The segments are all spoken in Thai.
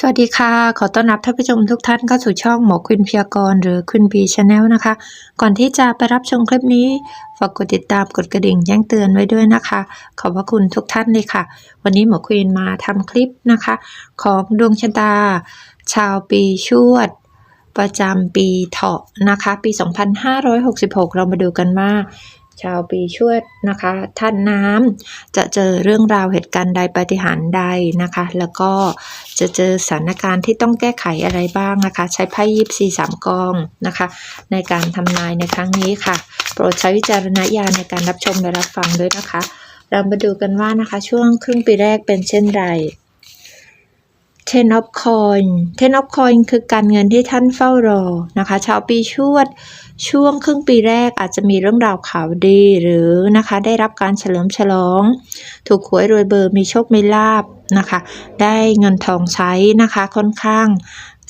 สวัสดีค่ะ ขอต้อนรับท่านผู้ชมทุกท่านเข้าสู่ช่องหมอควินพยากรณ์หรือควินพีชาแนลนะคะ ก่อนที่จะไปรับชมคลิปนี้ ฝากกดติดตามกดกระดิ่งแจ้งเตือนไว้ด้วยนะคะ ขอบพระคุณทุกท่านเลยค่ะ วันนี้หมอควินมาทำคลิปนะคะ ของดวงชะตา ชาวปีชวด ประจำปีเถาะนะคะ ปี 2566 เรามาดูกันว่า ชาวปีชวดนะคะท่านน้ำจะเจอเรื่องราวเหตุการณ์ใดปฏิหารใดนะคะ แล้วก็จะเจอสถานการณ์ที่ต้องแก้ไขอะไรบ้างนะคะ ใช้ไพ่ยิปซีสามกองนะคะ ในการทำนายในครั้งนี้ค่ะ โปรดใช้วิจารณญาณในการรับชมและรับฟังด้วยนะคะ เรามาดูกันว่านะคะช่วงครึ่งปีแรกเป็นเช่นไร Ten of Coin Ten of Coin คือการเงินที่ท่านเฝ้ารอนะคะ ชาวปีชวด ช่วงครึ่งปีแรกอาจจะมีเรื่องราวข่าวดีหรือนะคะ ได้รับการเฉลิมฉลอง ถูกหวยรวยเบอร์มีโชคมีลาบนะคะ ได้เงินทองใช้นะคะค่อนข้าง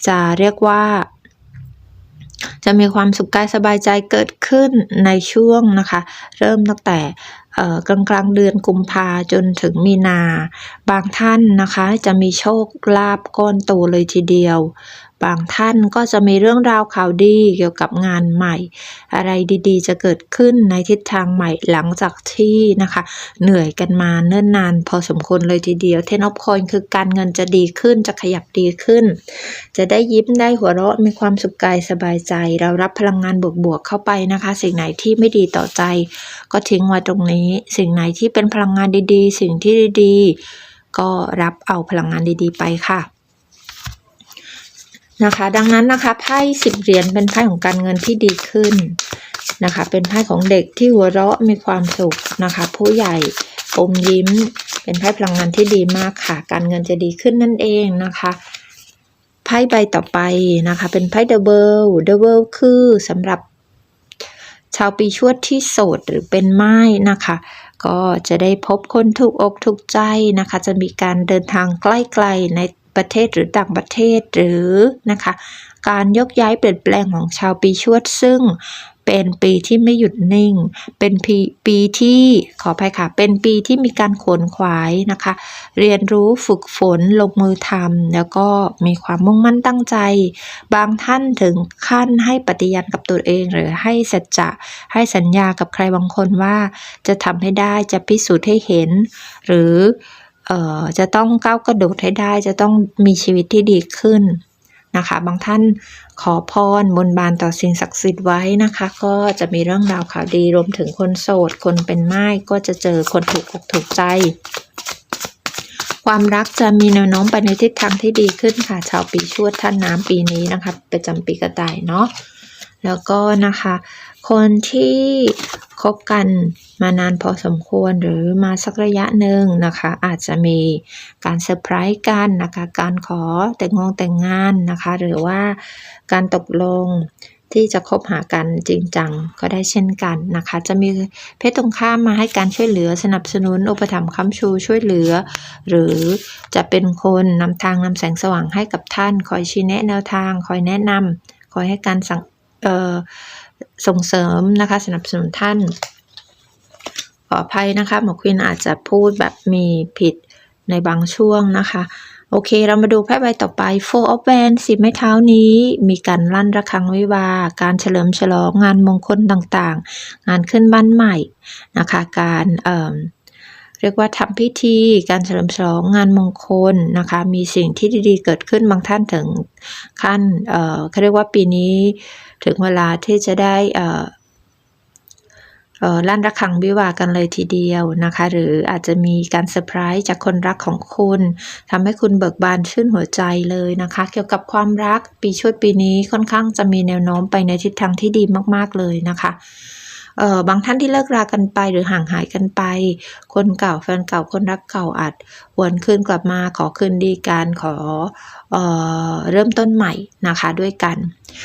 จะเรียกว่า จะมีความสุขกายสบายใจเกิดขึ้นในช่วงนะคะ เริ่มตั้งแต่กลางกลางเดือนกุมภาจนถึงมีนา บางท่านนะคะจะมีโชคลาภก้อนโตเลยทีเดียว บางท่านก็จะมีเรื่องราวข่าวดีเกี่ยวกับงานใหม่ อะไรดีๆ จะเกิดขึ้นในทิศทางใหม่หลังจากที่นะคะ เหนื่อยกันมาเนิ่นนาน พอสมควรเลยทีเดียวเทนอ f คอยคือการเงินจะดีขึ้นจะขยับดีขึ้น จะได้ยิ้มได้หัวเราะมีความสุขกายสบายใจ เรารับพลังงานบวกๆเข้าไปนะคะ สิ่งไหนที่ไม่ดีต่อใจ ก็ทิ้งไว้ตรงนี้ สิ่งไหนที่เป็นพลังงานดีๆ สิ่งที่ดีๆก็รับเอาพลังงานดีๆไปค่ะ นะคะ ดังนั้นนะคะไพ่สิบเหรียญเป็นไพ่ของการเงินที่ดีขึ้นนะคะ เป็นไพ่ของเด็กที่หัวเราะมีความสุขนะคะ ผู้ใหญ่อมยิ้ม เป็นไพ่พลังงานที่ดีมากค่ะ การเงินจะดีขึ้นนั่นเองนะคะไพ่ใบต่อไปนะคะ เป็นไพ่เดอะเบิลเดอะเบิลคือสำหรับชาวปีชวดที่โสดหรือเป็นไม้นะคะ ก็จะได้พบคนถูกอกถูกใจนะคะ จะมีการเดินทางใกล้ๆใน ประเทศหรือต่างประเทศหรือนะคะการยกย้ายเปลี่ยนแปลงของชาวปีชวดซึ่งเป็นปีที่ไม่หยุดนิ่ง เป็นปีปีที่ขออภัยค่ะ เป็นปีที่มีการขวนขวายนะคะ เรียนรู้ฝึกฝนลงมือทำแล้วก็มีความมุ่งมั่นตั้งใจ บางท่านถึงขั้นให้ปฏิญาณกับตัวเอง หรือให้สัจจะให้สัญญากับใครบางคนว่าจะทำให้ได้จะพิสูจน์ให้เห็น หรือ เอ่อจะต้องก้าวกระโดดให้ได้ จะต้องมีชีวิตที่ดีขึ้นนะคะ บางท่านขอพรบนบานต่อสิ่งศักดิ์สิทธิ์ไว้นะคะ ก็จะมีเรื่องราวข่าวดีรวมถึงคนโสด คนเป็นไม้ก็จะเจอคนถูกอกถูกใจ ความรักจะมีแนวโน้มไปในทิศทางที่ดีขึ้นค่ะ ชาวปีชวดท่านน้ำปีนี้นะคะประจำปีกระต่ายเนาะแล้วก็นะคะ คนที่ คบกันมานานพอสมควรหรือมาสักระยะหนึ่งนะคะ อาจจะมีการเซอร์ไพรส์กันนะคะการขอแต่งงแต่งงานนะคะ หรือว่าการตกลงที่จะคบหากันจริงจังก็ได้เช่นกันนะคะ จะมีเพศตรงข้ามมาให้การช่วยเหลือสนับสนุนอุปถัมภ์ค้ำชูช่วยเหลือ หรือจะเป็นคนนำทางนำแสงสว่างให้กับท่าน คอยชี้แนะแนวทาง คอยแนะนำคอยให้การสั่งเอ่อ ส่งเสริมนะคะสนับสนุนท่าน ขออภัยนะคะหมอควินอาจจะพูดแบบมีผิดในบางช่วงนะคะ โอเคเรามาดูไพ่ใบต่อไป Four of Wands สิบไม้เท้านี้ มีการลั่นระฆังวิวา การเฉลิมฉลองงานมงคลต่างๆ งานขึ้นบ้านใหม่นะคะ การเอ่อ เรียกว่าทำพิธีการเฉลิมฉลองงานมงคลนะคะ มีสิ่งที่ดีๆ เกิดขึ้นบางท่านถึงขั้นเอ่อเขาเรียกว่าปีนี้ถึงเวลาที่จะได้เอ่อลั่นระฆังวิวากันเลยทีเดียวนะคะ หรืออาจจะมีการเซอร์ไพรส์จากคนรักของคุณทำให้คุณเบิกบานชื่นหัวใจเลยนะคะ เกี่ยวกับความรักปีชวดปีนี้ค่อนข้างจะมีแนวโน้มไปในทิศทางที่ดีมากๆเลยนะคะ เอ่อบางท่านที่เลิกรากันไปหรือห่างหายกันไป คนเก่าแฟนเก่าคนรักเก่าอาจหวนคืนกลับมาขอคืนดีกันขอเอ่อเริ่มต้นใหม่นะคะด้วยกัน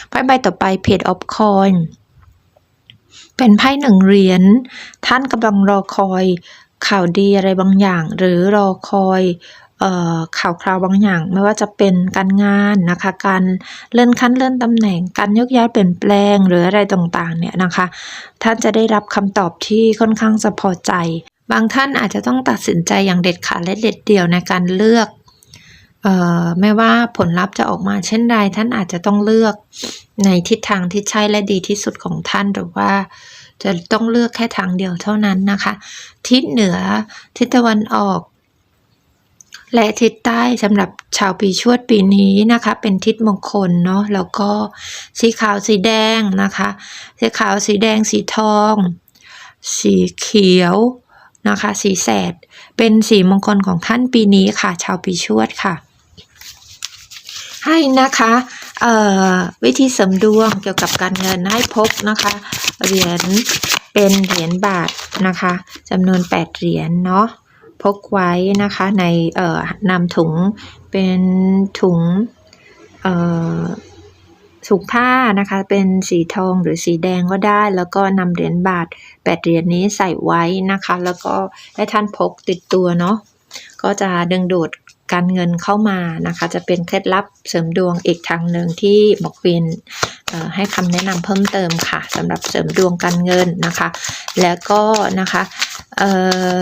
ไพ่ใบต่อไป Page of Coin เป็นไพ่หนึ่งเหรียญท่านกำลังรอคอยข่าวดีอะไรบางอย่าง หรือรอคอย ข่าวคราวบางอย่าง ไม่ว่าจะเป็นการงานนะคะ การเลื่อนขั้นเลื่อนตำแหน่ง การยกย้ายเปลี่ยนแปลงหรืออะไรต่างๆเนี่ยนะคะ ท่านจะได้รับคำตอบที่ค่อนข้างจะพอใจ บางท่านอาจจะต้องตัดสินใจอย่างเด็ดขาดและเด็ดเดี่ยวในการเลือกไม่ว่าผลลัพธ์จะออกมาเช่นใด ท่านอาจจะต้องเลือกในทิศทางที่ใช่และดีที่สุดของท่านหรือว่าจะต้องเลือกแค่ทางเดียวเท่านั้นนะคะ ทิศเหนือทิศตะวันออก และทิศใต้สำหรับชาวปีชวดปีนี้นะคะ เป็นทิศมงคลเนาะแล้วก็สีขาวสีแดงนะคะ สีขาวสีแดงสีทอง สีเขียวนะคะ สีแสด เป็นสีมงคลของท่านปีนี้ค่ะ ชาวปีชวดค่ะ ให้นะคะวิธีเสริมดวงเกี่ยวกับการเงินให้พกนะคะ เหรียญเป็นเหรียญบาทนะคะจำนวน 8 เหรียญเนาะ พกไว้นะคะในเอ่อนำถุงเป็นถุงเอ่อถุงผ้านะคะเป็นสีทองหรือสีแดงก็ได้ แล้วก็นำเหรียญบาท8เหรียญนี้ใส่ไว้นะคะ แล้วก็ให้ท่านพกติดตัวเนาะก็จะดึงดูดการเงินเข้ามานะคะ จะเป็นเคล็ดลับเสริมดวงอีกทางหนึ่งที่หมอกวินให้คำแนะนำเพิ่มเติมค่ะสำหรับเสริมดวงการเงินนะคะ แล้วก็นะคะเอ่อ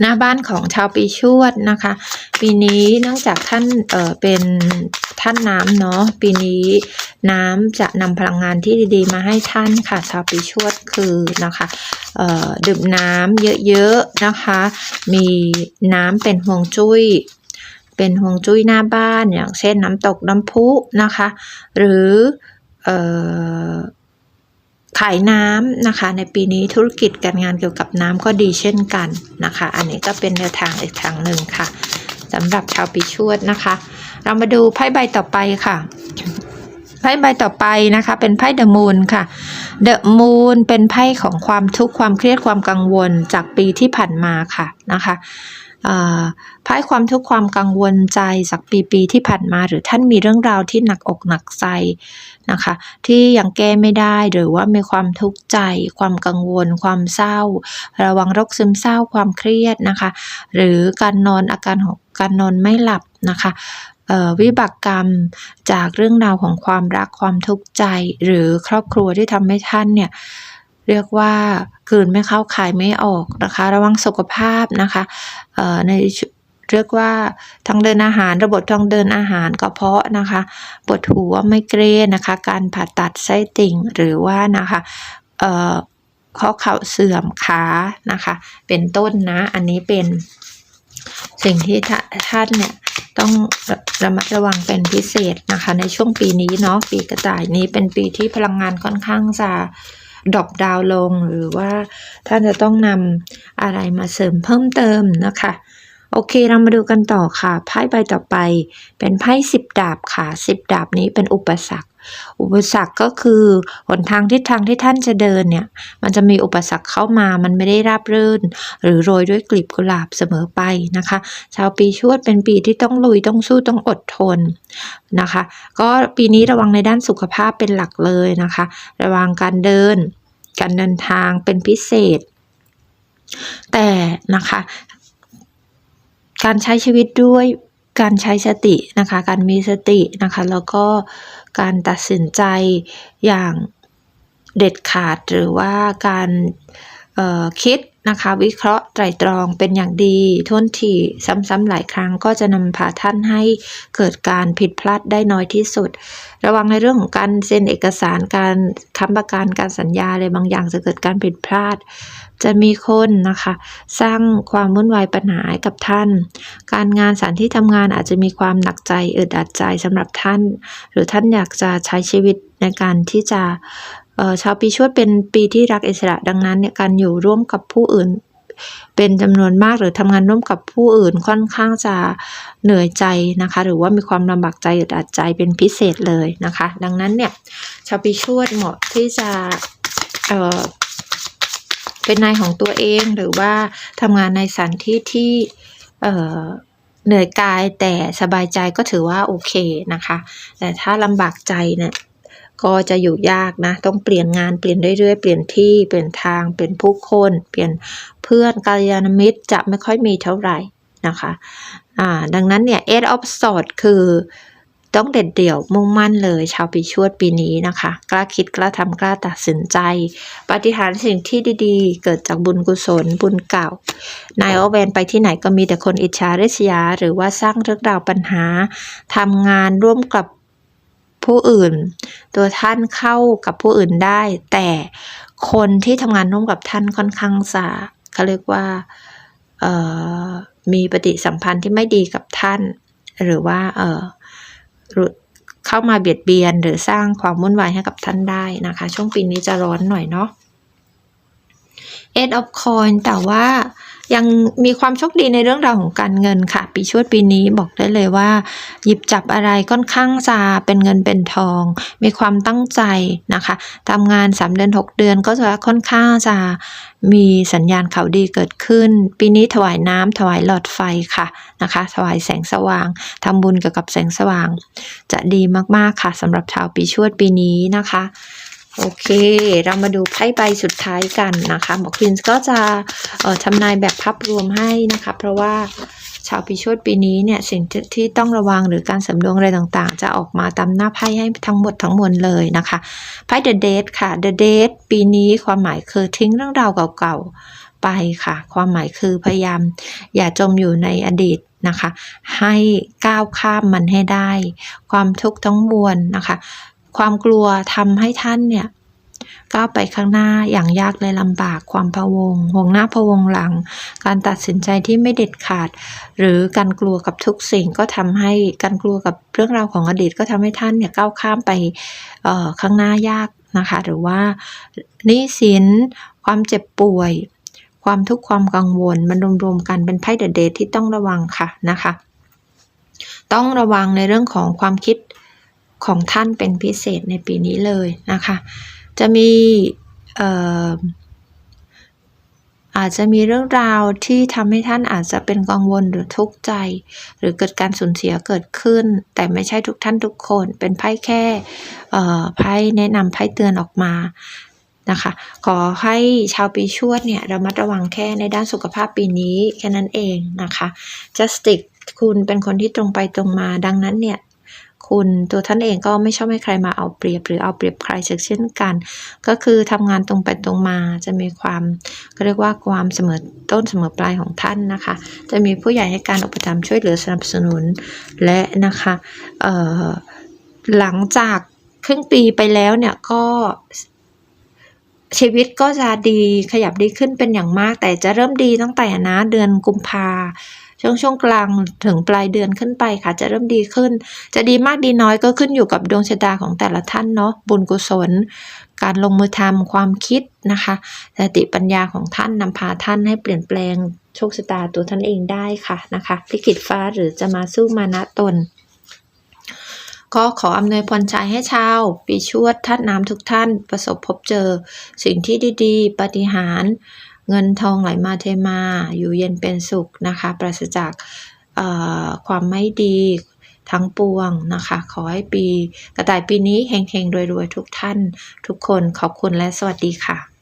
หน้าบ้านของชาวปีชวดนะคะ ปีนี้เนื่องจากท่านเอ่อเป็นท่านน้ำเนาะปีนี้น้ำจะนำพลังงานที่ดีๆ มาให้ท่านค่ะ ชาวปีชวดคือนะคะเอ่อดื่มน้ำเยอะๆนะคะ มีน้ำเป็นห่วงจุ้ยเป็นห่วงจุ้ยหน้าบ้านอย่างเช่นน้ำตกน้ำพุนะคะ หรือเอ่อ ขายน้ำนะคะ ในปีนี้ธุรกิจการงานเกี่ยวกับน้ำก็ดีเช่นกันนะคะ อันนี้ก็เป็นแนวทางอีกทางหนึ่งค่ะสำหรับชาวปีชวดนะคะ เรามาดูไพ่ใบต่อไปค่ะไพ่ใบต่อไปนะคะ เป็นไพ่เดอะมูนค่ะเดอะมูนเป็นไพ่ของความทุกข์ความเครียดความกังวลจากปีที่ผ่านมาค่ะนะคะ เอ่อไพ่ความทุกข์ความกังวลใจจากปีปีที่ผ่านมา หรือท่านมีเรื่องราวที่หนักอกหนักใจนะคะ ที่ยังแก้ไม่ได้หรือว่ามีความทุกข์ใจ ความกังวล ความเศร้า ระวังโรคซึมเศร้าความเครียดนะคะ หรือการนอนอาการของการนอนไม่หลับนะคะวิบากกรรมจากเรื่องราวของความรักความทุกข์ใจ หรือครอบครัวที่ทำให้ท่านเนี่ย เรียกว่ากลืนไม่เข้าคายไม่ออกนะคะ ระวังสุขภาพนะคะเอ่อในเรียกว่าทางเดินอาหารระบบทางเดินอาหารกระเพาะนะคะปวดหัวไมเกรนนะคะ การผ่าตัดไส้ติ่งหรือว่านะคะข้อเข่าเสื่อมขานะคะ เป็นต้นนะ อันนี้เป็นสิ่งที่ท่านเนี่ยต้องระมัดระวังเป็นพิเศษนะคะ ในช่วงปีนี้เนาะปีกระต่ายนี้เป็นปีที่พลังงานค่อนข้างจะ ดรอปดาวลง หรือว่าท่านจะต้องนำอะไรมาเสริมเพิ่มเติมนะคะ โอเค เรามาดูกันต่อค่ะ ไพ่ใบต่อไป เป็นไพ่สิบดาบค่ะสิบดาบนี้เป็นอุปสรรค อุปสรรคก็คือหนทางทิศทางที่ท่านจะเดินเนี่ย มันจะมีอุปสรรคเข้ามา มันไม่ได้ราบรื่น หรือโรยด้วยกลีบกุหลาบเสมอไปนะคะ ชาวปีชวดเป็นปีที่ต้องลุยต้องสู้ต้องอดทนนะคะ ก็ปีนี้ระวังในด้านสุขภาพเป็นหลักเลยนะคะ ระวังการเดิน การเดินทางเป็นพิเศษแต่นะคะ การใช้ชีวิตด้วยการใช้สตินะคะ การมีสตินะคะ แล้วก็การตัดสินใจอย่างเด็ดขาดหรือว่าการ คิดนะคะวิเคราะห์ไตรตรองเป็นอย่างดีท่วนทีซ้ำๆหลายครั้งก็จะนำพาท่านให้เกิดการผิดพลาดได้น้อยที่สุด ระวังในเรื่องของการเซ็นเอกสารการค้ำประกันการสัญญาอะไรบางอย่างจะเกิดการผิดพลาด จะมีคนนะคะ สร้างความวุ่นวายปัญหาให้กับท่าน การงานสถานที่ทำงานอาจจะมีความหนักใจอึดอัดใจสำหรับท่าน หรือท่านอยากจะใช้ชีวิตในการที่จะ ชาวปีชวดเป็นปีที่รักอิสระดังนั้นเนี่ยการอยู่ร่วมกับผู้อื่น เป็นจำนวนมากหรือทำงานร่วมกับผู้อื่นค่อนข้างจะเหนื่อยใจนะคะ หรือว่ามีความลำบากใจอึดอัดใจเป็นพิเศษเลยนะคะ ดังนั้นเนี่ยชาวปีชวดเหมาะที่จะเเป็นนายของตัวเองหรือว่าทำงานในสถานที่ที่เหนื่อยกายแต่สบายใจก็ถือว่าโอเคนะคะ แต่ถ้าลำบากใจเนี่ย ก็จะอยู่ยากนะ ต้องเปลี่ยนงานเปลี่ยนเรื่อยๆ เปลี่ยนที่เปลี่ยนทางเปลี่ยนผู้คน เปลี่ยนเพื่อนกัลยาณมิตรจะไม่ค่อยมีเท่าไหร่นะคะอ่าดังนั้นเนี่ย eight of swords คือต้องเด็ดเดี่ยวมุ่งมั่นเลยชาวปีชวดปีนี้นะคะ กล้าคิดกล้าทำกล้าตัดสินใจ ปฏิหารสิ่งที่ดีๆ เกิดจากบุญกุศลบุญเก่า นายโอเวนไปที่ไหนก็มีแต่คนอิจฉาริษยา หรือว่าสร้างเรื่องราวปัญหาทำงานร่วมกับ ผู้อื่น ตัวท่านเข้ากับผู้อื่นได้ แต่คนที่ทำงานร่วมกับท่านค่อนข้างสาเขาเรียกว่ามีปฏิสัมพันธ์ที่ไม่ดีกับท่าน หรือว่าเเข้ามาเบียดเบียนหรือสร้างความวุ่นวายให้กับท่านได้นะคะ ช่วงปีนี้จะร้อนหน่อยเนาะ Eight of Coin แต่ว่า ยังมีความโชคดีในเรื่องราวของการเงินค่ะ ปีชวดปีนี้บอกได้เลยว่า หยิบจับอะไรค่อนข้างจะเป็นเงินเป็นทอง มีความตั้งใจนะคะทำงาน 3 เดือน 6 เดือนก็จะค่อนข้างจะมีสัญญาณข่าวดีเกิดขึ้น ปีนี้ถวายน้ำถวายหลอดไฟค่ะนะคะ ถวายแสงสว่างทำบุญเกี่ยวกับแสงสว่าง จะดีมากๆค่ะสำหรับชาวปีชวดปีนี้นะคะ โอเค เรามาดูไพ่ใบสุดท้ายกันนะคะหมอควินส์ก็จะทำนายแบบภาพรวมให้นะคะ เพราะว่าชาวปีชวดปีนี้เนี่ยสิ่งที่ที่ต้องระวังหรือการสำรวงอะไรต่างๆ จะออกมาตามหน้าไพ่ให้ทั้งหมดทั้งมวลเลยนะคะไพ่ The Date ค่ะ The Date ปีนี้ความหมายคือทิ้งเรื่องราวเก่าๆไปค่ะ ความหมายคือพยายาม อย่าจมอยู่ในอดีตนะคะ ให้ก้าวข้ามมันให้ได้ ความทุกข์ทั้งมวลนะคะ ความกลัวทำให้ท่านเนี่ยก้าวไปข้างหน้าอย่างยากและลำบากความพะวงห่วงหน้าพะวงหลัง การตัดสินใจที่ไม่เด็ดขาด หรือการกลัวกับทุกสิ่งก็ทำให้การกลัวกับเรื่องราวของอดีตก็ทำให้ท่านเนี่ยก้าวข้ามไปข้างหน้ายากนะคะ หรือว่านี้สินความเจ็บป่วย ความทุกข์ความกังวล มันรวมๆกันเป็นไพ่เดอะเดทที่ต้องระวังค่ะนะคะต้องระวังในเรื่องของความคิด ของท่านเป็นพิเศษในปีนี้เลยนะคะ จะมีอาจจะมีเรื่องราวที่ทำให้ท่านอาจจะเป็นกังวลหรือทุกข์ใจ หรือเกิดการสูญเสียเกิดขึ้น แต่ไม่ใช่ทุกท่านทุกคนเป็นไพ่แค่ไพ่แนะนำไพ่เตือนออกมานะคะ ขอให้ชาวปีชวดเนี่ยระมัดระวังแค่ในด้านสุขภาพปีนี้แค่นั้นเองนะคะ justice คุณเป็นคนที่ตรงไปตรงมาดังนั้นเนี่ย คุณ ตัวท่านเองก็ไม่ชอบให้ใครมาเอาเปรียบ หรือเอาเปรียบใครเช่นกัน ก็คือทำงานตรงไปตรงมาจะมีความเรียกว่าความเสมอต้นเสมอปลายของท่านนะคะ จะมีผู้ใหญ่ให้การอุปถัมภ์ช่วยเหลือสนับสนุนและนะคะหลังจากครึ่งปีไปแล้วเนี่ยก็ชีวิตก็จะดีขยับดีขึ้นเป็นอย่างมาก แต่จะเริ่มดีตั้งแต่นะเดือนกุมภา ช่วงช่วงกลางถึงปลายเดือนขึ้นไปค่ะ จะเริ่มดีขึ้น จะดีมากดีน้อยก็ขึ้นอยู่กับดวงชะตาของแต่ละท่านเนาะบุญกุศล การลงมือทำความคิดนะคะสติปัญญาของท่านนำพาท่านให้เปลี่ยนแปลงโชคชะตาตัวท่านเองได้ค่ะนะคะลิขิตฟ้าหรือจะมาสู้มานะตนก็ขออำนวยพรชัยให้ชาว ปีชวดท่านน้ำทุกท่านประสบพบเจอ สิ่งที่ดี ๆ ปฏิหาร เงินทองไหลมาเทมา อยู่เย็นเป็นสุขนะคะ ปราศจากความไม่ดีทั้งปวงนะคะ ขอให้ปีกระต่ายปีนี้เฮงๆรวยๆ ทุกท่าน ทุกคนขอบคุณและสวัสดีค่ะ